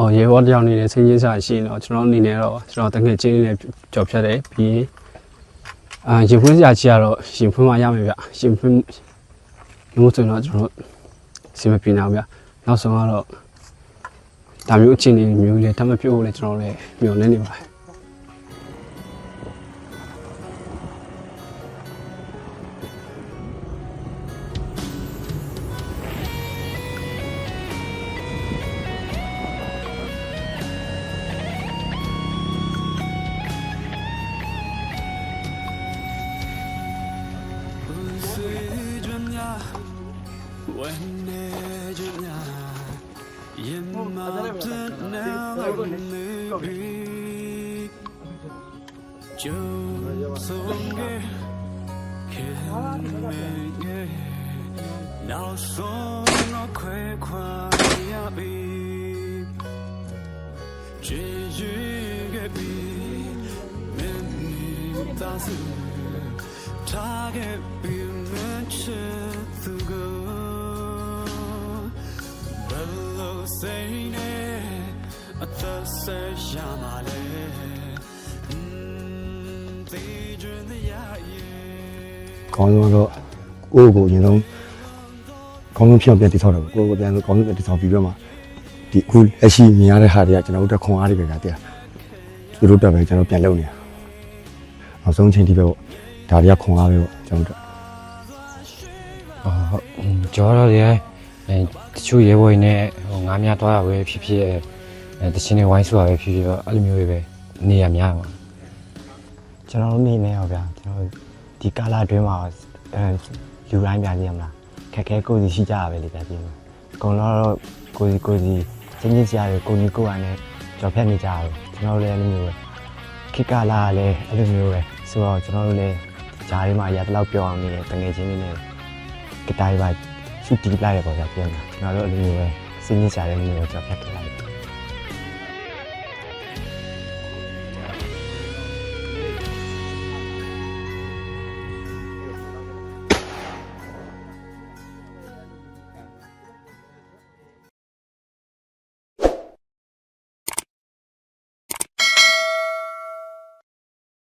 ဟောရေဘောတယောက်နေနဲ့ဆင်းရဲစာရှိရင်တော့ကျွန်တော်အနေနဲ့တော့ကျွန်တော်တကယ်ချင်းနဲ့ကြော်ဖြတ်တယ်ပြီးရင်အာရင်ဖွင့်စရာချီကတော့ရင်ဖွင့်မှရမယ်ဗျရင်ဖွင့်လို့ဆိုရင်တော့ကျွန်တော်စီမပြင်းအောင်ဗျနောက်ဆုံးကတော့ဒါမျိုးအချင်းတွေမျိုးလေးတမပြုတ်ဖို့လည်းကျွန်တော်လည်းမျှော်လင့်နေပါတယ် 哦，看到了，这个，这个，这个。target be mentioned to go bello saying a thousand shamale they join the ya yeah ခေါင်းဆုံးတော့ကိုယ့်ကိုအရင်ဆုံးခေါင်းဆုံးဖြစ်အောင်ပြန်တည်ဆောက်တာပေါ့ကိုယ့်ကိုပြန်ခေါင်းဆုံးပြန်တည်ဆောက်ပြီးတော့မှဒီအခုလက်ရှိမြင်ရတဲ့ဟာတွေကကျွန်တော်တို့တက်ခွန်အားတွေပဲကြာတရားသူတို့တက်ပဲကျွန်တော်ပြန်လုပ်နေတာနောက်ဆုံးချိန်ထိပဲပေါ့ ဒါတွေကခွန်အားပဲပေါ့ကျွန်တော်တို့အော်ဟုတ်อืมကျော်တော့လေအဲတချို့ရဲဘော်တွေနဲ့ဟိုငါးများတွားရပဲဖြစ်ဖြစ်အဲတချင်းတွေဝိုင်းဆူရပဲဖြစ်ဖြစ်တော့အဲ့လိုမျိုးတွေပဲနေရများပါကျွန်တော်တို့နေနေရောဗျာကျွန်တော်တို့ဒီကာလာအတွင်းမှာအဲလူတိုင်းပြကြည့်ရမလားခက်ခဲကိုယ်စီရှိကြရပဲလေပြကြည့်မှာအကုန်လုံးတော့ကိုယ်စီကိုယ်စီစင်းကြီးစရာတွေကိုကြီးကိုယ်အနေနဲ့ကြော်ဖြတ်နေကြရတယ်ကျွန်တော်တို့လည်းအဲ့လိုမျိုးပဲခေတ်ကာလာကလည်းအဲ့လိုမျိုးပဲဆိုတော့ကျွန်တော်တို့လည်း ဂျားလေးမှာရတလောက်ပြောအောင်နေတယ်တငယ်ချင်းတွေနဲ့ကတိုင်ပါရှူတီးလိုက်ရပေါ့ဗျာပြန်မှာကျွန်တော်တို့အဲ့လိုမျိုးပဲစင်းကြီးစရာတွေမျိုးကြော်ဖြတ်ခဲ့လိုက်တယ်